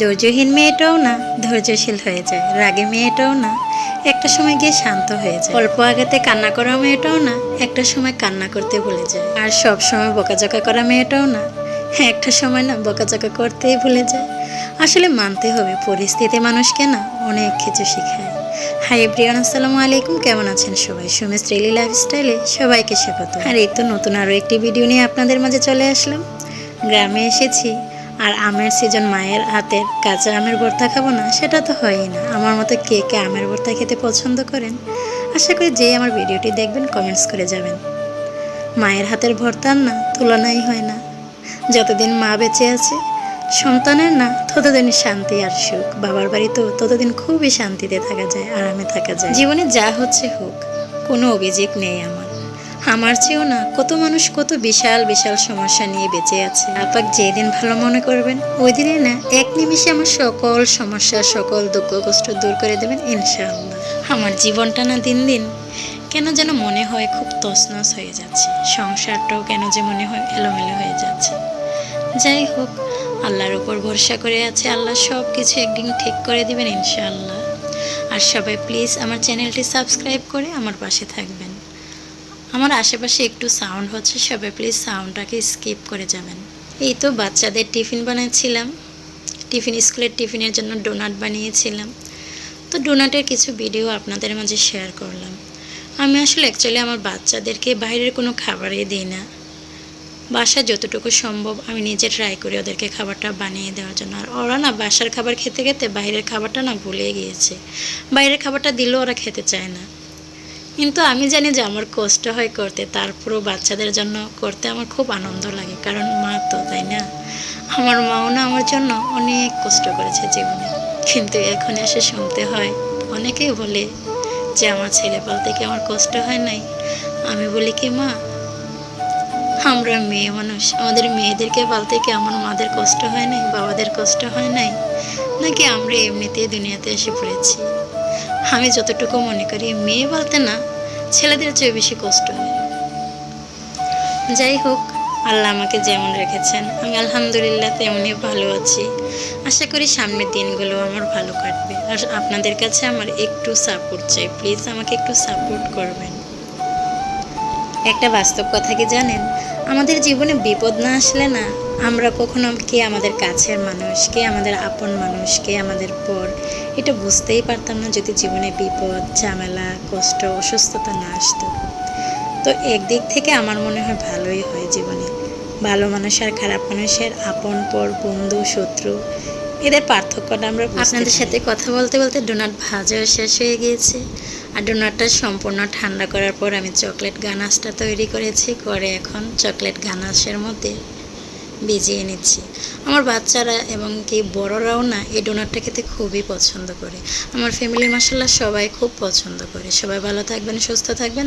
ধৈর্যহীন মেয়েটাও না, ধৈর্যশীল হয়ে যায়, রাগে মেয়েটাও না, একটা সময় গিয়ে শান্ত হয়ে যায়। অল্প আগাতে কান্না করা মেয়েটাও না, একটা সময় কান্না করতে ভুলে যায়। আর সব সময় বকাঝকা করা মেয়েটাও না, একটা সময় না বকাঝকা করতেই ভুলে যায়। আসলে মানতে হবে, পরিস্থিতি মানুষকে না অনেক কিছু শেখায়। হাই এভরিওয়ান, আসসালামু আলাইকুম, কেমন আছেন সবাই? সুমেশ রেলি লাইফস্টাইলে সবাইকে স্বাগত। আর এই তো নতুন আরও একটি ভিডিও নিয়ে আপনাদের মাঝে চলে আসলাম। গ্রামে এসেছি আর আমের সিজন মায়ের হাতের কাঁচা আমের ভর্তা খাব না, সেটা তো হয়ই না। আমার মতো কে কে আমের ভর্তা খেতে পছন্দ করেন? আশা করি যে আমার ভিডিওটি দেখবেন কমেন্টস করে যাবেন। মায়ের হাতের ভর্তার না, তুলনাই হয় না। যতদিন মা বেঁচে আছে, সন্তানের না ততদিন শান্তি আর সুখ। বাবার বাড়িতেও ততদিন খুবই শান্তিতে থাকা যায়, আরামে থাকা যায়। জীবনে যা হচ্ছে হোক, কোনো অভিযোগ নেই আমার। আমার চেয়েও না, কত মানুষ কত বিশাল বিশাল সমস্যা নিয়ে বেঁচে আছে। আপাক যেদিন ভালো মনে করবেন ওই দিনে না, এক নিমিষে আমার সকল সমস্যা সকল দুঃখ কষ্ট দূর করে দেবেন, ইনশাআল্লাহ। আমার জীবনটা না দিন দিন কেন যেন মনে হয় খুব তছনছ হয়ে যাচ্ছে। সংসারটাও কেন যে মনে হয় এলোমেলো হয়ে যাচ্ছে। যাই হোক, আল্লাহর ওপর ভরসা করে আছে, আল্লাহ সব কিছু একদিন ঠিক করে দিবেন, ইনশাআল্লাহ। আর সবাই প্লিজ আমার চ্যানেলটি সাবস্ক্রাইব করে আমার পাশে থাকবেন। আমার আশেপাশে একটু সাউন্ড হচ্ছে, সবাই প্লিজ সাউন্ডটাকে স্কিপ করে যাবেন। এই তো বাচ্চাদের টিফিন বানাচ্ছিলাম। টিফিন, স্কুলের টিফিনের জন্য ডোনাট বানিয়েছিলাম। তো ডোনাটের কিছু ভিডিও আপনাদের মাঝে শেয়ার করলাম। আমি আসলে অ্যাকচুয়ালি আমার বাচ্চাদেরকে বাইরের কোনো খাবারই দিই না। বাসায় যতটুকু সম্ভব আমি নিজে ট্রাই করি ওদেরকে খাবারটা বানিয়ে দেওয়ার জন্য। আর ওরা না বাসার খাবার খেতে খেতে বাইরের খাবারটা না ভুলে গিয়েছে। বাইরের খাবারটা দিলেও ওরা খেতে চায় না। কিন্তু আমি জানি যে আমার কষ্ট হয় করতে, তারপরেও বাচ্চাদের জন্য করতে আমার খুব আনন্দ লাগে, কারণ মা তো, তাই না? আমার মাও না আমার জন্য অনেক কষ্ট করেছে জীবনে। কিন্তু এখন এসে শুনতে হয়, অনেকেই বলে যে আমার ছেলে পালতে কি আমার কষ্ট হয় নাই? আমি বলি কি, মা, আমরা মেয়ে মানুষ, আমাদের মেয়েদেরকে পালতে কি আমার মাদের কষ্ট হয় নাই, বাবাদের কষ্ট হয় নাই? নাকি আমরা এমনিতেই দুনিয়াতে এসে পড়েছি? আমি যতটুকু মনে করি, মেয়ে বলতে না, ছেলেদের চেয়ে বেশি কষ্ট হয়। যাই হোক, আল্লাহ আমাকে যেমন রেখেছেন, আমি আলহামদুলিল্লাহ তেমনই ভালো আছি। আশা করি সামনের দিনগুলো আমার ভালো কাটবে। আর আপনাদের কাছে আমার একটু সাপোর্ট চাই প্লিজ আমাকে একটু সাপোর্ট করবেন। একটা বাস্তব কথা কি জানেন? আমাদের জীবনে বিপদ না আসলে না আমরা কখনো কে আমাদের কাছের মানুষ কে আমাদের আপন মানুষ কে আমাদের পর? এটা বুঝতেই পারতাম না যদি জীবনে বিপদ ঝামেলা কষ্ট অসুস্থতা না আসতো। তো একদিক থেকে আমার মনে হয় ভালোই হয় জীবনে। ভালো মানুষ আর খারাপ মানুষের আপন পর বন্ধু শত্রু এদের পার্থক্যটা আমরা আপনাদের সাথে কথা বলতে বলতে ডোনাট ভাজাও শেষ হয়ে গিয়েছে। আর ডোনাটটা সম্পূর্ণ ঠান্ডা করার পর আমি চকলেট গানাশটা তৈরি করেছি করে এখন চকলেট গানাশের মধ্যে। ভিজিয়ে নিচ্ছি। আমার বাচ্চারা এবং কি বড়রাও না এই ডোনাটটা খেতে খুবই পছন্দ করে। আমার ফ্যামিলি মাসাল্লাহ সবাই খুব পছন্দ করে। সবাই ভালো থাকবেন, সুস্থ থাকবেন